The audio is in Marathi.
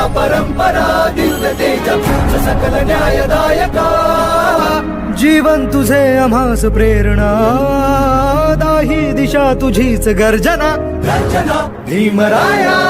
रूढी परंपरा दिव्य तेजा सकल न्यायदायका. जीवन तुझे आम्हास प्रेरणा दाही दिशा तुझीच गर्जना. गर्जना भीमराया.